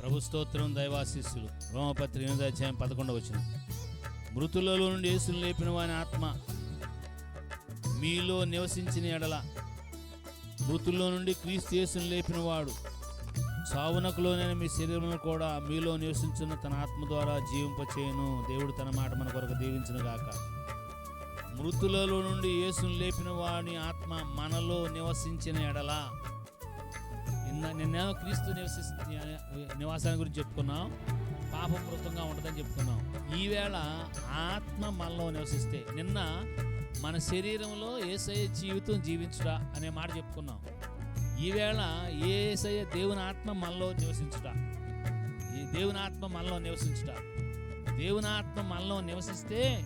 ప్రభు స్తోత్రం దైవాశీస్సులు. రోమపత్రి ఎనిమిది అధ్యాయం పదకొండవ వచ్చిన మృతులలో నుండి యేసును లేపిన వాని ఆత్మ మీలో నివసించిన ఎడల మృతుల్లో నుండి క్రీస్తు యేసును లేపినవాడు సావునకులోనైనా మీ శరీరంలో కూడా మీలో నివసించున్న తన ఆత్మ ద్వారా జీవింపచేయను. దేవుడు తన మాట మన కొరకు దీవించును గాక. మృతులలో నుండి యేసును లేపిన వాని ఆత్మ మనలో నివసించిన ఎడల నిన్న క్రీస్తు నివసి నివాసాన్ని గురించి చెప్పుకున్నాం. పాపకృతంగా ఉంటుందని చెప్పుకున్నాం. ఈవేళ ఆత్మ మనలో నివసిస్తే నిన్న మన శరీరంలో ఏసయ జీవితం జీవించుట అనే మాట చెప్పుకున్నాం. ఈవేళ ఏసయ దేవుని ఆత్మ మనలో నివసించుట. ఈ దేవుని ఆత్మ మనలో నివసించుట. దేవుని ఆత్మ మనలో నివసిస్తే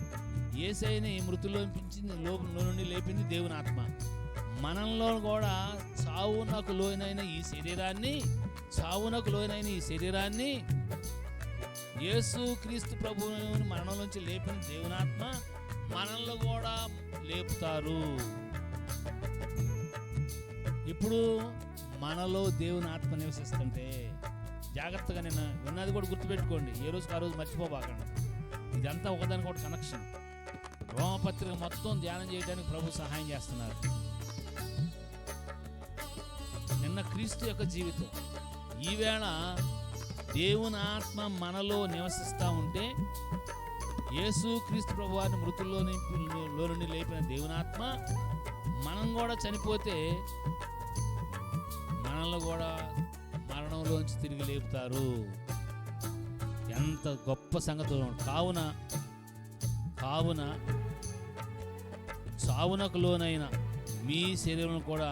ఏసైని మృతులోపించింది లోపల నుండి లేపింది దేవుని ఆత్మ. మనలో కూడా చావునకు లోనైన ఈ శరీరాన్ని చావునకు లోనైన ఈ శరీరాన్ని యేసు క్రీస్తు ప్రభువుని మరణం నుంచి లేపిన దేవునాత్మ మనల్ని కూడా లేపుతారు. ఇప్పుడు మనలో దేవుని ఆత్మ నివసిస్తుంటే జాగ్రత్తగా నేను విన్నది కూడా గుర్తుపెట్టుకోండి. ఏ రోజుకి ఆ రోజు మర్చిపోబాకండి. ఇదంతా ఒకదానికి ఒకటి కనెక్షన్ రోమపత్రిక మొత్తం ధ్యానం చేయడానికి ప్రభు సహాయం చేస్తున్నారు. ఉన్న క్రీస్తు యొక్క జీవితం. ఈవేళ దేవుని ఆత్మ మనలో నివసిస్తూ ఉంటే యేసు క్రీస్తు ప్రభువారిని మృతుల్లో లో నుండి లేపిన దేవుని ఆత్మ మనం కూడా చనిపోతే మనల్ని కూడా మరణంలోంచి తిరిగి లేపుతారు. ఎంత గొప్ప సంగతి కావున కావున చావునకు లోనైన మీ శరీరం కూడా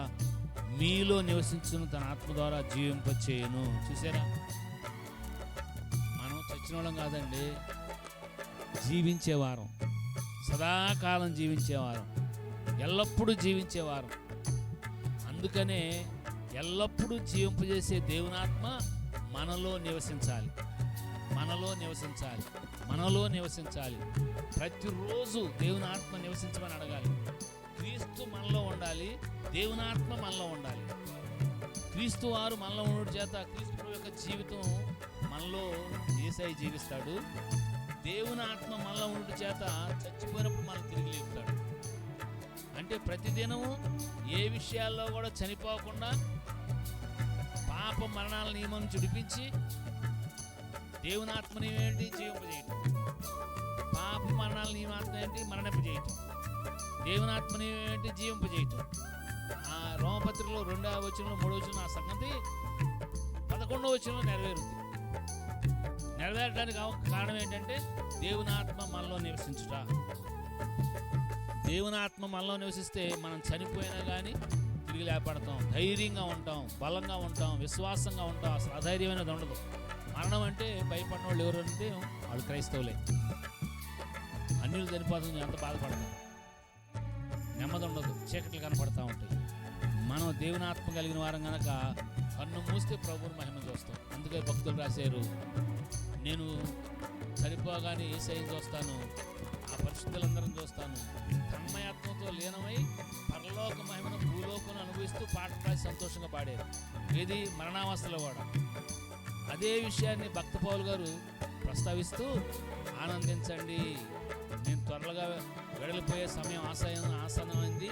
మీలో నివసించిన తన ఆత్మ ద్వారా జీవింపచేయను. చూసారా? మనం చచ్చిన వాళ్ళం కాదండి. జీవించేవారం. సదాకాలం జీవించేవారం. ఎల్లప్పుడూ జీవించేవారం. అందుకనే ఎల్లప్పుడూ జీవింపజేసే దేవునాత్మ మనలో నివసించాలి. మనలో నివసించాలి. మనలో నివసించాలి. ప్రతిరోజు దేవుని ఆత్మ నివసించమని అడగాలి. క్రీస్తు మనలో ఉండాలి. దేవుని ఆత్మ మనలో ఉండాలి. క్రీస్తు వారు మనలో ఉండడం చేత క్రీస్తు యొక్క జీవితం మనలో ఏసై జీవిస్తాడు. దేవుని ఆత్మ మనలో ఉండడం చేత చచ్చిపోయినప్పుడు మనం తిరిగి లేపుతాడు. అంటే ప్రతిదినము ఏ విషయాల్లో కూడా చనిపోకుండా పాప మరణాల నియమం చుడిపించి దేవుని ఆత్మని ఏంటి? జీవింపజేయటం పాప నీ ఆత్మ ఏంటి? మరణింపజేయటం. దేవుని ఆత్మని ఏంటి? జీవింపజేయటం ఆ రోమపత్రికలో రెండవ వచనంలో మూడవ వచనం ఆ సంగతి పదకొండవ వచనంలో నెరవేరుతుంది నెరవేరడానికి కారణం ఏంటంటే దేవుని ఆత్మ మనలో నివసించుట. దేవుని ఆత్మ మనలో నివసిస్తే మనం చనిపోయినా కానీ తిరిగి లేపడతాం ధైర్యంగా ఉంటాం బలంగా ఉంటాం విశ్వాసంగా ఉంటాం. అసలు అధైర్యమైనది ఉండదు. మరణం అంటే భయపడిన వాళ్ళు ఎవరంటే వాళ్ళు క్రైస్తవులే. అన్యులు చనిపోతుంది ఎంత బాధపడతాం నెమ్మది ఉండదు చీకట్లు కనపడతా ఉంటాయి. మనం దేవునాత్మ కలిగిన వారం కనుక కన్ను మూస్తే ప్రభువుని మహిమ చూస్తాం. అందుకే భక్తులు రాశారు నేను చనిపోగానే ఏసైని చూస్తాను ఆ పరిస్థితులందరం చూస్తాను. తన్మయాత్మతో లీనమై పరలోక మహిమను భూలోకను అనుభవిస్తూ పాట రాసి సంతోషంగా పాడారు. ఇది మరణావస్థలో కూడా. అదే విషయాన్ని భక్త పౌలు గారు ప్రస్తావిస్తూ ఆనందించండి. నేను త్వరగా వెడలిపోయే సమయం ఆశయం ఆసనమైంది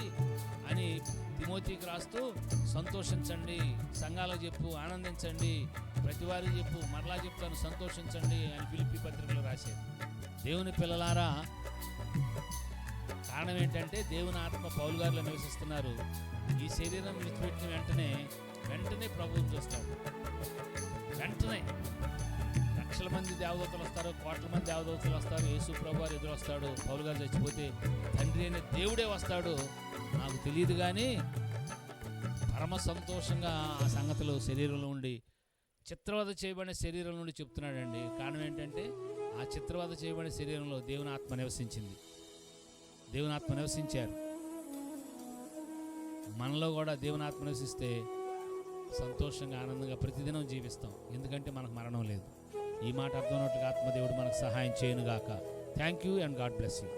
అని తిమోతికి రాస్తూ సంతోషించండి. సంఘాలకు చెప్పు ఆనందించండి. ప్రతివారి చెప్పు మరలా చెప్తాను సంతోషించండి అని పిలిపి పత్రికలు రాశారు. దేవుని పిల్లలారా కారణం ఏంటంటే దేవుని ఆత్మ పౌలు గారిలో నివసిస్తున్నారు. ఈ శరీరం విడిచిపెట్టిన వెంటనే వెంటనే ప్రభువుని చూస్తాడు. వెంటనే లక్షల మంది దేవదూతలు వస్తారు కోట్ల మంది దేవదూతలు వస్తారు యేసు ప్రభు వారు ఎదురు వస్తాడు పౌలు గారు చచ్చిపోతే తండ్రి అనే దేవుడే వస్తాడు. నాకు తెలియదు కానీ పరమ సంతోషంగా ఆ సంగతులు శరీరంలో ఉండి చిత్రవద చేయబడిన శరీరం నుండి చెప్తున్నాడండి. కారణం ఏంటంటే ఆ చిత్రవద చేయబడిన శరీరంలో దేవుని ఆత్మ నివసించింది. దేవుని ఆత్మ నివసించారు. మనలో కూడా దేవుని ఆత్మ నివసిస్తే సంతోషంగా ఆనందంగా ప్రతిదినం జీవిస్తాం. ఎందుకంటే మనకు మరణం లేదు. ఈ మాట అర్థమైనట్టుగా ఆత్మదేవుడు మనకు సహాయం చేయనుగాక. Thank you and God bless you